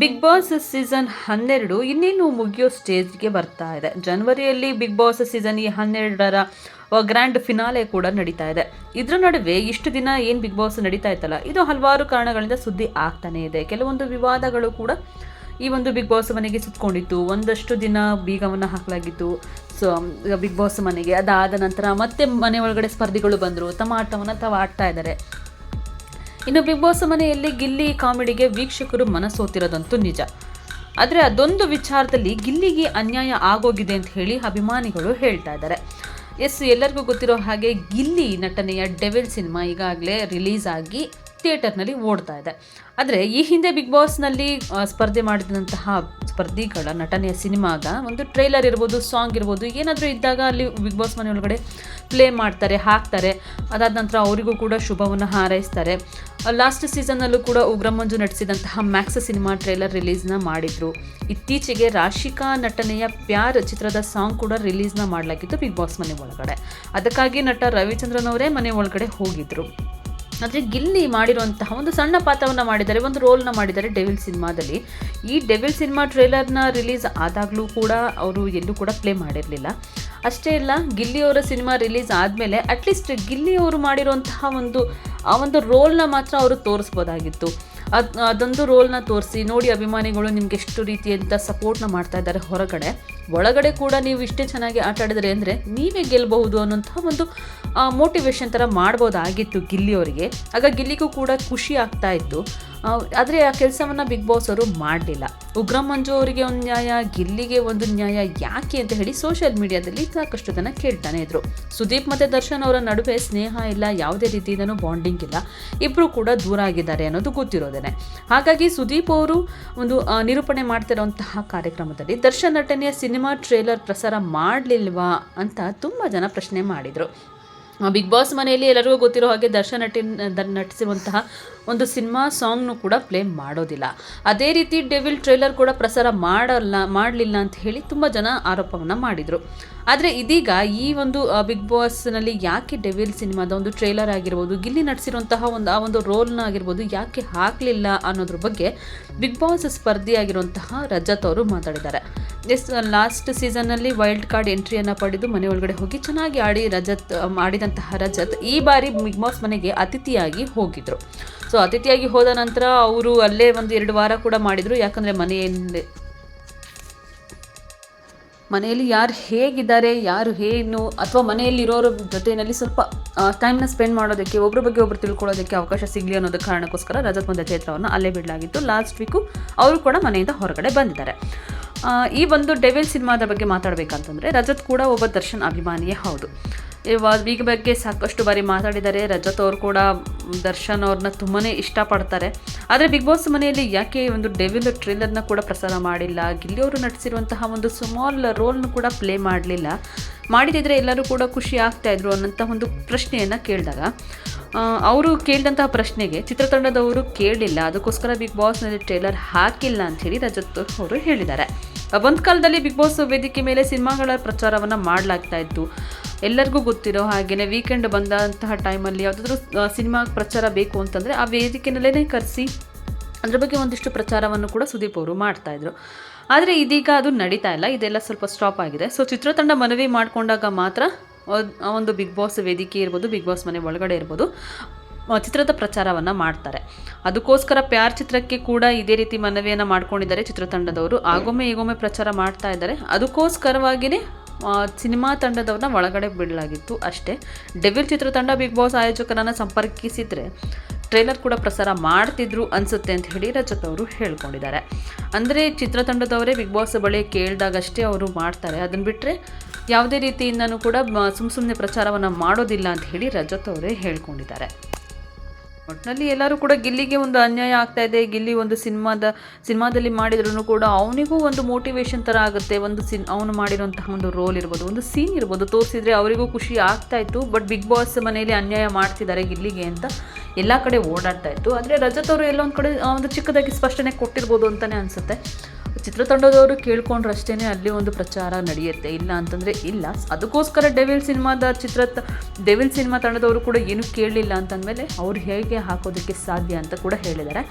Big boss season ಹನ್ನೆರಡು ಇನ್ನೇನು ಮುಗಿಯೋ ಸ್ಟೇಜ್ಗೆ ಬರ್ತಾ ಇದೆ. ಜನವರಿಯಲ್ಲಿ ಬಿಗ್ ಬಾಸ್ ಸೀಸನ್ ಈ ಹನ್ನೆರಡರ ಗ್ರ್ಯಾಂಡ್ ಫಿನಾಲೆ ಕೂಡ ನಡೀತಾ ಇದೆ. ಇದರ ನಡುವೆ ಇಷ್ಟು ದಿನ ಏನು ಬಿಗ್ ಬಾಸ್ ನಡೀತಾ ಇತ್ತಲ್ಲ, ಇದು ಹಲವಾರು ಕಾರಣಗಳಿಂದ ಸುದ್ದಿ ಆಗ್ತಾನೆ ಇದೆ. ಕೆಲವೊಂದು ವಿವಾದಗಳು ಕೂಡ ಈ ಒಂದು ಬಿಗ್ ಬಾಸ್ ಮನೆಗೆ ಸುತ್ತಕೊಂಡಿತ್ತು ಒಂದಷ್ಟು ದಿನ ಬೀಗವನ್ನು ಹಾಕಲಾಗಿತ್ತು. ಸೊ ಬಿಗ್ ಬಾಸ್ ಮನೆಗೆ ಅದಾದ ನಂತರ ಮತ್ತೆ ಮನೆ ಒಳಗಡೆ ಸ್ಪರ್ಧಿಗಳು ಬಂದರು. ತಮ್ಮ ಆಟವನ್ನು ತಾವು ಆಡ್ತಾ ಇದ್ದಾರೆ. ಇನ್ನು ಬಿಗ್ ಬಾಸ್ ಮನೆಯಲ್ಲಿ ಗಿಲ್ಲಿ ಕಾಮಿಡಿಗೆ ವೀಕ್ಷಕರು ಮನಸೋತಿರೋದಂತೂ ನಿಜ. ಆದರೆ ಅದೊಂದು ವಿಚಾರದಲ್ಲಿ ಗಿಲ್ಲಿಗೆ ಅನ್ಯಾಯ ಆಗೋಗಿದೆ ಅಂತ ಹೇಳಿ ಅಭಿಮಾನಿಗಳು ಹೇಳ್ತಾ ಇದ್ದಾರೆ. ಎಸ್, ಎಲ್ಲರಿಗೂ ಗೊತ್ತಿರೋ ಹಾಗೆ ಗಿಲ್ಲಿ ನಟನೆಯ ಡೆವಿಲ್ ಸಿನಿಮಾ ಈಗಾಗಲೇ ರಿಲೀಸ್ ಆಗಿ ಥಿಯೇಟರ್ನಲ್ಲಿ ಓಡ್ತಾ ಇದೆ. ಆದರೆ ಈ ಹಿಂದೆ ಬಿಗ್ ಬಾಸ್ನಲ್ಲಿ ಸ್ಪರ್ಧೆ ಮಾಡಿದಂತಹ ಸ್ಪರ್ಧಿಗಳ ನಟನೆಯ ಸಿನಿಮಾಗ ಒಂದು ಟ್ರೈಲರ್ ಇರ್ಬೋದು, ಸಾಂಗ್ ಇರ್ಬೋದು, ಏನಾದರೂ ಇದ್ದಾಗ ಅಲ್ಲಿ ಬಿಗ್ ಬಾಸ್ ಮನೆ ಒಳಗಡೆ ಪ್ಲೇ ಮಾಡ್ತಾರೆ, ಹಾಕ್ತಾರೆ. ಅದಾದ ನಂತರ ಅವರಿಗೂ ಕೂಡ ಶುಭವನ್ನು ಹಾರೈಸ್ತಾರೆ. ಲಾಸ್ಟ್ ಸೀಸನ್ನಲ್ಲೂ ಕೂಡ ಉಗ್ರಮಂಜು ನಟಿಸಿದಂತಹ ಮ್ಯಾಕ್ಸ್ ಸಿನಿಮಾ ಟ್ರೈಲರ್ ರಿಲೀಸ್ನ ಮಾಡಿದ್ರು. ಇತ್ತೀಚೆಗೆ ರಾಶಿಕಾ ನಟನೆಯ ಪ್ಯಾರ್ ಚಿತ್ರದ ಸಾಂಗ್ ಕೂಡ ರಿಲೀಸ್ನ ಮಾಡಲಾಗಿತ್ತು ಬಿಗ್ ಬಾಸ್ ಮನೆ ಒಳಗಡೆ. ಅದಕ್ಕಾಗಿ ನಟ ರವಿಚಂದ್ರನ್ ಅವರೇ ಮನೆ ಒಳಗಡೆ ಹೋಗಿದ್ರು. ಆದರೆ ಗಿಲ್ಲಿ ಮಾಡಿರುವಂತಹ ಒಂದು ಸಣ್ಣ ಪಾತ್ರವನ್ನು ಮಾಡಿದ್ದಾರೆ, ಒಂದು ರೋಲ್ನ ಮಾಡಿದ್ದಾರೆ ಡೆವಿಲ್ ಸಿನಿಮಾದಲ್ಲಿ. ಈ ಡೆವಿಲ್ ಸಿನಿಮಾ ಟ್ರೇಲರ್ನ ರಿಲೀಸ್ ಆದಾಗಲೂ ಕೂಡ ಅವರು ಎಲ್ಲೂ ಕೂಡ ಪ್ಲೇ ಮಾಡಿರಲಿಲ್ಲ. ಅಷ್ಟೇ ಇಲ್ಲ ಗಿಲ್ಲಿ ಅವರ ಸಿನಿಮಾ ರಿಲೀಸ್ ಆದಮೇಲೆ ಅಟ್ಲೀಸ್ಟ್ ಗಿಲ್ಲಿ ಅವರು ಮಾಡಿರುವಂತಹ ಒಂದು, ಆ ಒಂದು ರೋಲ್ನ ಮಾತ್ರ ಅವರು ತೋರಿಸ್ಬೋದಾಗಿತ್ತು. ಅದು, ಅದೊಂದು ರೋಲ್ನ ತೋರಿಸಿ ನೋಡಿ ಅಭಿಮಾನಿಗಳು ನಿಮ್ಗೆ ಎಷ್ಟು ರೀತಿಯಂಥ ಸಪೋರ್ಟ್ನ ಮಾಡ್ತಾ ಇದ್ದಾರೆ ಹೊರಗಡೆ. ಒಳಗಡೆ ಕೂಡ ನೀವು ಇಷ್ಟೇ ಚೆನ್ನಾಗಿ ಆಟ ಆಡಿದ್ರೆ ಅಂದರೆ ನೀವೇ ಗೆಲ್ಲಬಹುದು ಅನ್ನೋಂಥ ಒಂದು ಮೋಟಿವೇಶನ್ ಥರ ಮಾಡ್ಬೋದಾಗಿತ್ತು ಗಿಲ್ಲಿಯವರಿಗೆ ಆಗ ಗಿಲ್ಲಿಗೂ ಕೂಡ ಖುಷಿ ಆಗ್ತಾ ಇತ್ತು. ಆದರೆ ಆ ಕೆಲಸವನ್ನು ಬಿಗ್ ಬಾಸ್ ಅವರು ಮಾಡಲಿಲ್ಲ. ಉಗ್ರ ಮಂಜು ಅವರಿಗೆ ಒಂದು ನ್ಯಾಯ, ಗಿಲ್ಲಿಗೆ ಒಂದು ನ್ಯಾಯ ಯಾಕೆ ಅಂತ ಹೇಳಿ ಸೋಷಿಯಲ್ ಮೀಡಿಯಾದಲ್ಲಿ ಸಾಕಷ್ಟು ಜನ ಕೇಳ್ತಾನೆ ಇದ್ರು. ಸುದೀಪ್ ಮತ್ತು ದರ್ಶನ್ ಅವರ ನಡುವೆ ಸ್ನೇಹ ಇಲ್ಲ, ಯಾವುದೇ ರೀತಿಯಿಂದ ಬಾಂಡಿಂಗ್ ಇಲ್ಲ. ಇಬ್ಬರು ಕೂಡ ದೂರ ಆಗಿದ್ದಾರೆ ಅನ್ನೋದು ಗೊತ್ತಿರೋದೇನೆ. ಹಾಗಾಗಿ ಸುದೀಪ್ ಅವರು ಒಂದು ನಿರೂಪಣೆ ಮಾಡ್ತಿರೋಂತಹ ಕಾರ್ಯಕ್ರಮದಲ್ಲಿ ದರ್ಶನ್ ನಟನೆಯ ಸಿನಿಮಾ ಟ್ರೇಲರ್ ಪ್ರಸಾರ ಮಾಡಲಿಲ್ವಾ ಅಂತ ತುಂಬ ಜನ ಪ್ರಶ್ನೆ ಮಾಡಿದರು. ಬಿಗ್ ಬಾಸ್ ಮನೆಯಲ್ಲಿ ಎಲ್ಲರಿಗೂ ಗೊತ್ತಿರೋ ಹಾಗೆ ದರ್ಶನ್ ನಟಿ ನಟಿಸಿರುವಂತಹ ಒಂದು ಸಿನಿಮಾ ಸಾಂಗ್ನು ಕೂಡ ಪ್ಲೇ ಮಾಡೋದಿಲ್ಲ. ಅದೇ ರೀತಿ ಡೆವಿಲ್ ಟ್ರೇಲರ್ ಕೂಡ ಪ್ರಸಾರ ಮಾಡಲ್ಲ, ಮಾಡಲಿಲ್ಲ ಅಂತ ಹೇಳಿ ತುಂಬ ಜನ ಆರೋಪವನ್ನು ಮಾಡಿದರು. ಆದರೆ ಇದೀಗ ಈ ಒಂದು ಬಿಗ್ ಬಾಸ್ನಲ್ಲಿ ಯಾಕೆ ಡೆವಿಲ್ ಸಿನಿಮಾದ ಒಂದು ಟ್ರೇಲರ್ ಆಗಿರ್ಬೋದು, ಗಿಲ್ಲಿ ನಡೆಸಿರುವಂತಹ ಒಂದು, ಆ ಒಂದು ರೋಲ್ನ ಆಗಿರ್ಬೋದು ಯಾಕೆ ಹಾಕಲಿಲ್ಲ ಅನ್ನೋದ್ರ ಬಗ್ಗೆ ಬಿಗ್ ಬಾಸ್ ಸ್ಪರ್ಧಿಯಾಗಿರುವಂತಹ ರಜತ್ ಅವರು ಮಾತಾಡಿದ್ದಾರೆ. ಎಸ್, ಲಾಸ್ಟ್ ಸೀಸನ್ನಲ್ಲಿ ವೈಲ್ಡ್ ಕಾರ್ಡ್ ಎಂಟ್ರಿಯನ್ನು ಪಡೆದು ಮನೆ ಒಳಗಡೆ ಹೋಗಿ ಚೆನ್ನಾಗಿ ಆಡಿ ರಜತ್ ಮಾಡಿದಂತಹ ರಜತ್ ಈ ಬಾರಿ ಬಿಗ್ ಬಾಸ್ ಮನೆಗೆ ಅತಿಥಿಯಾಗಿ ಹೋಗಿದ್ರು. ಸೊ ಅತಿಥಿಯಾಗಿ ಹೋದ ನಂತರ ಅವರು ಅಲ್ಲೇ ಒಂದು ಎರಡು ವಾರ ಕೂಡ ಮಾಡಿದರು. ಯಾಕಂದರೆ ಮನೆಯಲ್ಲಿ ಮನೆಯಲ್ಲಿ ಯಾರು ಹೇಗಿದ್ದಾರೆ, ಯಾರು ಏನು, ಅಥವಾ ಮನೆಯಲ್ಲಿರೋರ ಜೊತೆಯಲ್ಲಿ ಸ್ವಲ್ಪ ಟೈಮ್ನ ಸ್ಪೆಂಡ್ ಮಾಡೋದಕ್ಕೆ ಒಬ್ಬರ ಬಗ್ಗೆ ಒಬ್ರು ತಿಳ್ಕೊಳ್ಳೋದಕ್ಕೆ ಅವಕಾಶ ಸಿಗಲಿ ಅನ್ನೋದು ಕಾರಣಕ್ಕೋಸ್ಕರ ರಜತ್ ಮಂದ ಚೈತ್ರವನ್ನು ಅಲ್ಲೇ ಬಿಡಲಾಗಿತ್ತು. ಲಾಸ್ಟ್ ವೀಕು ಅವರು ಕೂಡ ಮನೆಯಿಂದ ಹೊರಗಡೆ ಬಂದಿದ್ದಾರೆ. ಈ ಒಂದು ಡೆವಿಲ್ ಸಿನಿಮಾದ ಬಗ್ಗೆ ಮಾತಾಡಬೇಕಂತಂದರೆ ರಜತ್ ಕೂಡ ಒಬ್ಬ ದರ್ಶನ್ ಅಭಿಮಾನಿಯೇ ಹೌದು. ಈಗ ಬಗ್ಗೆ ಸಾಕಷ್ಟು ಬಾರಿ ಮಾತಾಡಿದ್ದಾರೆ. ರಜತ್ ಅವರು ಕೂಡ ದರ್ಶನ್ ಅವ್ರನ್ನ ತುಂಬಾ ಇಷ್ಟಪಡ್ತಾರೆ. ಆದರೆ ಬಿಗ್ ಬಾಸ್ ಮನೆಯಲ್ಲಿ ಯಾಕೆ ಒಂದು ಡೆವಿಲ್ ಟ್ರೇಲರ್ನ ಕೂಡ ಪ್ರಸಾರ ಮಾಡಿಲ್ಲ? ಗಿಲ್ಲಿ ಅವರು ನಟಿಸಿರುವಂತಹ ಒಂದು ಸ್ಮಾಲ್ ರೋಲ್ನು ಕೂಡ ಪ್ಲೇ ಮಾಡಲಿಲ್ಲ. ಮಾಡಿದಿದ್ರೆ ಎಲ್ಲರೂ ಕೂಡ ಖುಷಿ ಆಗ್ತಾ ಇದ್ರು ಅನ್ನೋಂಥ ಒಂದು ಪ್ರಶ್ನೆಯನ್ನು ಕೇಳಿದಾಗ ಅವರು ಕೇಳಿದಂತಹ ಪ್ರಶ್ನೆಗೆ ಚಿತ್ರತಂಡದವರು ಕೇಳಿಲ್ಲ. ಅದಕ್ಕೋಸ್ಕರ ಬಿಗ್ ಬಾಸ್ನಲ್ಲಿ ಟ್ರೇಲರ್ ಹಾಕಿಲ್ಲ ಅಂತ ಹೇಳಿ ರಜತ್ ಅವರು ಹೇಳಿದ್ದಾರೆ. ಒಂದು ಕಾಲದಲ್ಲಿ ಬಿಗ್ ಬಾಸ್ ವೇದಿಕೆ ಮೇಲೆ ಸಿನಿಮಾಗಳ ಪ್ರಚಾರವನ್ನು ಮಾಡಲಾಗ್ತಾ ಇತ್ತು. ಎಲ್ಲರಿಗೂ ಗೊತ್ತಿರೋ ಹಾಗೆಯೇ ವೀಕೆಂಡ್ ಬಂದಂತಹ ಟೈಮಲ್ಲಿ ಯಾವುದಾದ್ರೂ ಸಿನಿಮಾ ಪ್ರಚಾರ ಬೇಕು ಅಂತಂದರೆ ಆ ವೇದಿಕೆನಲ್ಲೇ ಕರೆಸಿ ಅದ್ರ ಬಗ್ಗೆ ಒಂದಿಷ್ಟು ಪ್ರಚಾರವನ್ನು ಕೂಡ ಸುದೀಪ್ ಅವರು ಮಾಡ್ತಾಯಿದ್ರು ಆದರೆ ಇದೀಗ ಅದು ನಡೀತಾ ಇಲ್ಲ, ಇದೆಲ್ಲ ಸ್ವಲ್ಪ ಸ್ಟಾಪ್ ಆಗಿದೆ. ಸೊ ಚಿತ್ರತಂಡ ಮನವಿ ಮಾಡಿಕೊಂಡಾಗ ಮಾತ್ರ ಒಂದು ಬಿಗ್ ಬಾಸ್ ವೇದಿಕೆ ಇರ್ಬೋದು ಬಿಗ್ ಬಾಸ್ ಮನೆ ಒಳಗಡೆ ಇರ್ಬೋದು ಚಿತ್ರದ ಪ್ರಚಾರವನ್ನು ಮಾಡ್ತಾರೆ. ಅದಕ್ಕೋಸ್ಕರ ಪ್ಯಾರ್ ಚಿತ್ರಕ್ಕೆ ಕೂಡ ಇದೇ ರೀತಿ ಮನವಿಯನ್ನು ಮಾಡ್ಕೊಂಡಿದ್ದಾರೆ ಚಿತ್ರತಂಡದವರು. ಆಗೊಮ್ಮೆ ಈಗೊಮ್ಮೆ ಪ್ರಚಾರ ಮಾಡ್ತಾ ಇದ್ದಾರೆ. ಅದಕ್ಕೋಸ್ಕರವಾಗಿಯೇ ಸಿನಿಮಾ ತಂಡದವ್ರನ್ನ ಒಳಗಡೆ ಬಿಡಲಾಗಿತ್ತು ಅಷ್ಟೇ. ಡೆವಿಲ್ ಚಿತ್ರತಂಡ ಬಿಗ್ ಬಾಸ್ ಆಯೋಜಕರನ್ನು ಸಂಪರ್ಕಿಸಿದರೆ ಟ್ರೇಲರ್ ಕೂಡ ಪ್ರಸಾರ ಮಾಡ್ತಿದ್ರು ಅನಿಸುತ್ತೆ ಅಂತ ಹೇಳಿ ರಜತ್ ಅವರು ಹೇಳ್ಕೊಂಡಿದ್ದಾರೆ. ಅಂದರೆ ಚಿತ್ರತಂಡದವರೇ ಬಿಗ್ ಬಾಸ್ ಬಳಿ ಕೇಳಿದಾಗಷ್ಟೇ ಅವರು ಮಾಡ್ತಾರೆ. ಅದನ್ನು ಬಿಟ್ಟರೆ ಯಾವುದೇ ರೀತಿಯಿಂದನೂ ಕೂಡ ಸುಮ್ಮ ಸುಮ್ಮನೆ ಪ್ರಚಾರವನ್ನು ಮಾಡೋದಿಲ್ಲ ಅಂತ ಹೇಳಿ ರಜತ್ ಅವರೇ ಹೇಳ್ಕೊಂಡಿದ್ದಾರೆ. ಒಟ್ಟಿನಲ್ಲಿ ಎಲ್ಲರೂ ಕೂಡ ಗಿಲ್ಲಿಗೆ ಒಂದು ಅನ್ಯಾಯ ಆಗ್ತಾ ಇದೆ. ಗಿಲ್ಲಿ ಒಂದು ಸಿನಿಮಾದ, ಸಿನಿಮಾದಲ್ಲಿ ಮಾಡಿದ್ರು ಕೂಡ ಅವನಿಗೂ ಒಂದು ಮೋಟಿವೇಶನ್ ಥರ ಆಗುತ್ತೆ. ಒಂದು ಸಿನ್, ಅವನು ಮಾಡಿರುವಂತಹ ಒಂದು ರೋಲ್ ಇರ್ಬೋದು, ಒಂದು ಸೀನ್ ಇರ್ಬೋದು. ತೋರಿಸಿದ್ರೆ ಅವರಿಗೂ ಖುಷಿ ಆಗ್ತಾ ಇತ್ತು ಬಟ್ ಬಿಗ್ ಬಾಸ್ ಮನೆಯಲ್ಲಿ ಅನ್ಯಾಯ ಮಾಡ್ತಿದ್ದಾರೆ ಗಿಲ್ಲಿಗೆ ಅಂತ ಎಲ್ಲ ಕಡೆ ಓಡಾಡ್ತಾ ಇತ್ತು. ಆದರೆ ರಜತ್ ಅವರು ಎಲ್ಲೊಂದು ಕಡೆ ಒಂದು ಚಿಕ್ಕದಾಗಿ ಸ್ಪಷ್ಟನೆ ಕೊಟ್ಟಿರ್ಬೋದು ಅಂತಲೇ ಅನಿಸುತ್ತೆ. ಚಿತ್ರತಂಡದವರು ಕೇಳ್ಕೊಂಡ್ರೆ ಅಷ್ಟೇ ಅಲ್ಲಿ ಒಂದು ಪ್ರಚಾರ ನಡೆಯುತ್ತೆ. ಇಲ್ಲ ಅಂತಂದರೆ ಇಲ್ಲ. ಅದಕ್ಕೋಸ್ಕರ ಡೆವಿಲ್ ಸಿನಿಮಾದ ಚಿತ್ರ ಡೆವಿಲ್ ಸಿನಿಮಾ ತಂಡದವರು ಕೂಡ ಏನು ಕೇಳಲಿಲ್ಲ ಅಂತಂದಮೇಲೆ ಅವ್ರು ಹೇಗೆ ಹಾಕೋದಕ್ಕೆ ಸಾಧ್ಯ ಅಂತ ಕೂಡ ಹೇಳಿದ್ದಾರೆ.